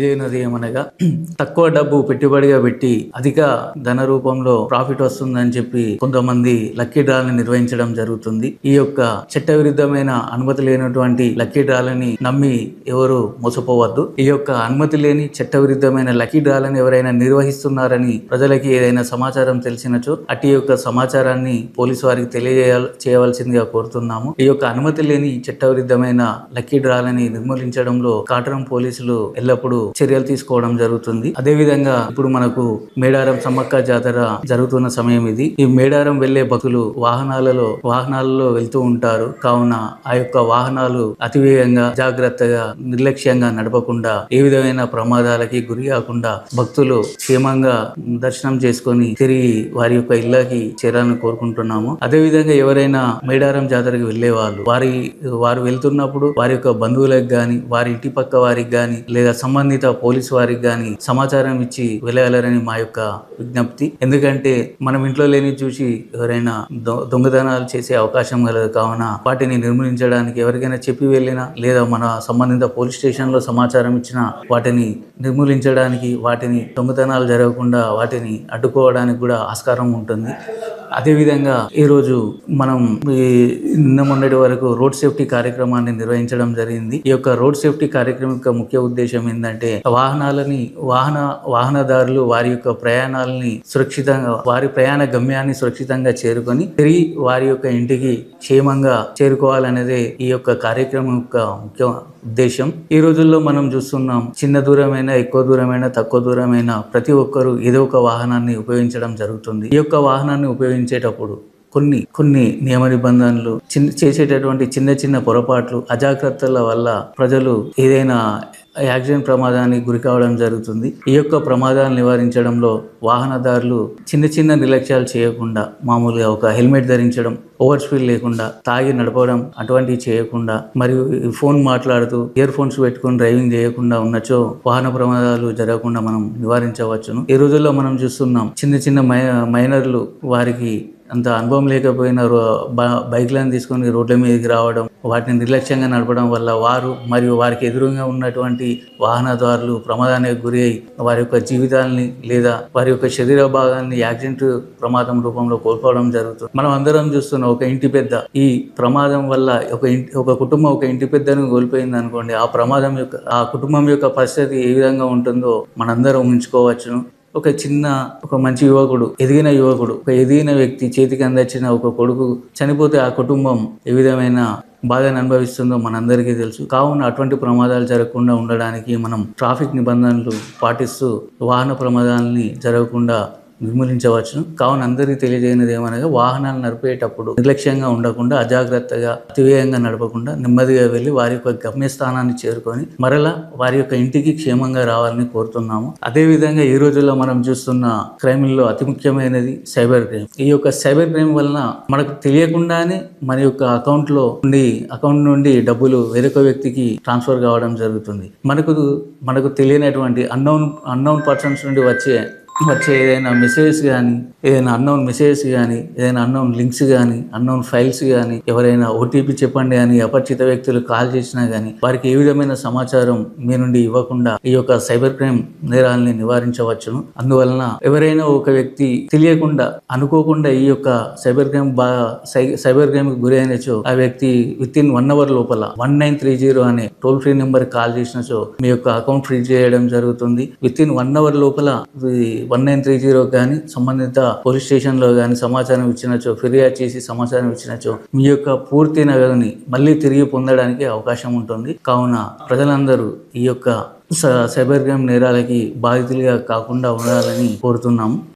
ఇదేనది ఏమనగా తక్కువ డబ్బు పెట్టుబడిగా పెట్టి అధిక ధన రూపంలో ప్రాఫిట్ వస్తుందని చెప్పి కొంతమంది లక్కీ డ్రాల్ని నిర్వహించడం జరుగుతుంది. ఈ యొక్క చట్టవిరుద్ధమైన అనుమతి లేనటువంటి లక్కీ డ్రాలని నమ్మి ఎవరు మోసపోవద్దు. ఈ యొక్క అనుమతి లేని చట్టవిరుద్ధమైన లక్కీ డ్రాలని ఎవరైనా నిర్వహిస్తున్నారని ప్రజలకి ఏదైనా సమాచారం తెలిసినచో అటు యొక్క సమాచారాన్ని పోలీసు వారికి తెలియజేయ చేయవలసిందిగా కోరుతున్నాము. ఈ యొక్క అనుమతి లేని చట్టవిరుద్ధమైన లక్కీ డ్రాలని నిర్మూలించడంలో కాటరం పోలీసులు ఎల్లప్పుడూ చర్యలు తీసుకోవడం జరుగుతుంది. అదే విధంగా ఇప్పుడు మనకు మేడారం సమ్మక్క జాతర జరుగుతున్న సమయం ఇది. ఈ మేడారం వెళ్ళే భక్తులు వాహనాలలో వాహనాలలో వెళ్తూ ఉంటారు. కావున ఆ యొక్క వాహనాలు అతివేగంగా జాగ్రత్తగా నిర్లక్ష్యంగా నడపకుండా ఏ విధమైన ప్రమాదాలకి గురి కాకుండా భక్తులు క్షేమంగా దర్శనం చేసుకొని తిరిగి వారి యొక్క ఇళ్ళకి చేరాలని కోరుకుంటున్నాము. అదే విధంగా ఎవరైనా మేడారం జాతరకి వెళ్ళే వాళ్ళు వారి వారు వెళ్తున్నప్పుడు వారి యొక్క బంధువులకు గాని వారి ఇంటి పక్క వారికి గాని లేదా సంబంధిత పోలీసు వారికి కానీ సమాచారం ఇచ్చి వెళ్ళగలరని మా యొక్క విజ్ఞప్తి. ఎందుకంటే మనం ఇంట్లో లేని చూసి ఎవరైనా దొంగతనాలు చేసే అవకాశం కలదు కావున వాటిని నిర్మూలించడానికి ఎవరికైనా చెప్పి వెళ్ళినా లేదా మన సంబంధిత పోలీస్ స్టేషన్లో సమాచారం ఇచ్చినా వాటిని నిర్మూలించడానికి వాటిని దొంగతనాలు జరగకుండా వాటిని అడ్డుకోవడానికి కూడా ఆస్కారం ఉంటుంది. అదేవిధంగా ఈరోజు మనం ఈ నిన్న మొన్నటి వరకు రోడ్ సేఫ్టీ కార్యక్రమాన్ని నిర్వహించడం జరిగింది. ఈ యొక్క రోడ్ సేఫ్టీ కార్యక్రమం యొక్క ముఖ్య ఉద్దేశం ఏంటంటే వాహనాలని వాహన వాహనదారులు వారి యొక్క ప్రయాణాలని సురక్షితంగా వారి ప్రయాణ గమ్యాన్ని సురక్షితంగా చేరుకొని తిరిగి వారి యొక్క ఇంటికి క్షేమంగా చేరుకోవాలనేదే ఈ యొక్క కార్యక్రమం యొక్క ముఖ్య ఉద్దేశం. ఈ రోజుల్లో మనం చూస్తున్నాం చిన్న దూరమైన ఎక్కువ దూరమైన తక్కువ దూరమైన ప్రతి ఒక్కరూ ఏదో ఒక వాహనాన్ని ఉపయోగించడం జరుగుతుంది. ఈ యొక్క వాహనాన్ని ఉపయోగించేటప్పుడు కొన్ని కొన్ని నియమ నిబంధనలు చిన్న చేసేటటువంటి చిన్న చిన్న పొరపాట్లు అజాగ్రత్తల వల్ల ప్రజలు ఏదైనా యాక్సిడెంట్ ప్రమాదానికి గురి కావడం జరుగుతుంది. ఈ యొక్క ప్రమాదాలు నివారించడంలో వాహనదారులు చిన్న చిన్న నిర్లక్ష్యాలు చేయకుండా మామూలుగా ఒక హెల్మెట్ ధరించడం ఓవర్ స్పీడ్ లేకుండా తాగి నడపడం అటువంటివి చేయకుండా మరియు ఫోన్ మాట్లాడుతూ ఇయర్ ఫోన్స్ పెట్టుకొని డ్రైవింగ్ చేయకుండా ఉన్నచో వాహన ప్రమాదాలు జరగకుండా మనం నివారించవచ్చును. ఈ రోజుల్లో మనం చూస్తున్నాం చిన్న చిన్న మై మైనర్లు వారికి అంత అనుభవం లేకపోయినా రో- బ- బైక్లను తీసుకొని రోడ్ల మీదకి రావడం వాటిని నిర్లక్ష్యంగా నడపడం వల్ల వారు మరియు వారికి ఎదురుగా ఉన్నటువంటి వాహనదారులు ప్రమాదానికి గురి అయి వారి యొక్క జీవితాల్ని లేదా వారి యొక్క శరీర భాగాన్ని యాక్సిడెంట్ ప్రమాదం రూపంలో కోల్పోవడం జరుగుతుంది. మనం అందరం చూస్తున్న ఒక ఇంటి పెద్ద ఈ ప్రమాదం వల్ల ఒక ఇంటి ఒక కుటుంబం ఒక ఇంటి పెద్దను కోల్పోయింది అనుకోండి ఆ ప్రమాదం యొక్క ఆ కుటుంబం యొక్క పరిస్థితి ఏ విధంగా ఉంటుందో మనందరం ఊహించుకోవచ్చును. ఒక చిన్న ఒక మంచి యువకుడు ఎదిగిన యువకుడు ఒక ఎదిగిన వ్యక్తి చేతికి అందచ్చిన ఒక కొడుకు చనిపోతే ఆ కుటుంబం ఏ విధమైన బాధను అనుభవిస్తుందో మనందరికీ తెలుసు. కావున అటువంటి ప్రమాదాలు జరగకుండా ఉండడానికి మనం ట్రాఫిక్ నిబంధనలు పాటిస్తూ వాహన ప్రమాదాలని జరగకుండా నిర్మూలించవచ్చును. కావున అందరికీ తెలియజేయనిది ఏమనగా వాహనాలు నడిపేటప్పుడు నిర్లక్ష్యంగా ఉండకుండా అజాగ్రత్తగా అతివేగంగా నడపకుండా నెమ్మదిగా వెళ్ళి వారి యొక్క గమ్యస్థానాన్ని చేరుకొని మరలా వారి యొక్క ఇంటికి క్షేమంగా రావాలని కోరుతున్నాము. అదే విధంగా ఈ రోజుల్లో మనం చూస్తున్న క్రైమ్ల్లో అతి ముఖ్యమైనది సైబర్ క్రైమ్. ఈ యొక్క సైబర్ క్రైమ్ వలన మనకు తెలియకుండానే మన యొక్క అకౌంట్లో నుండి అకౌంట్ నుండి డబ్బులు వేరొక వ్యక్తికి ట్రాన్స్ఫర్ కావడం జరుగుతుంది. మనకు మనకు తెలియనటువంటి అన్నౌన్ అన్నౌన్ పర్సన్స్ నుండి వచ్చే వచ్చే ఏదైనా మెసేజెస్ కానీ ఏదైనా అన్నౌన్ మెసేజెస్ కానీ ఏదైనా అన్నౌన్ లింక్స్ కానీ అన్నౌన్ ఫైల్స్ కానీ ఎవరైనా ఓటీపీ చెప్పండి అని అపరిచిత వ్యక్తులు కాల్ చేసినా కానీ వారికి ఏ విధమైన సమాచారం మీ నుండి ఇవ్వకుండా ఈ యొక్క సైబర్ క్రైమ్ నేరాలని నివారించవచ్చును అందువలన ఎవరైనా ఒక వ్యక్తి తెలియకుండా అనుకోకుండా ఈ యొక్క సైబర్ క్రైమ్ బా సైబర్ క్రైమ్కి గురైనచో ఆ వ్యక్తి విత్ ఇన్ వన్ అవర్ లోపల వన్ నైన్ త్రీ జీరో అనే టోల్ ఫ్రీ నెంబర్ కాల్ చేసినచో మీ యొక్క అకౌంట్ ఫ్రీ చేయడం జరుగుతుంది. విత్ ఇన్ వన్ అవర్ లోపల వన్ నైన్ త్రీ జీరో కానీ సంబంధిత పోలీస్ స్టేషన్లో కానీ సమాచారం ఇచ్చినచో ఫిర్యాదు చేసి సమాచారం ఇచ్చినచో మీ యొక్క పూర్తి నగదుని మళ్ళీ తిరిగి పొందడానికి అవకాశం ఉంటుంది. కావున ప్రజలందరూ ఈ యొక్క స- సైబర్ క్రైమ్ నేరాలకి బాధితులుగా కాకుండా ఉండాలని కోరుతున్నాము.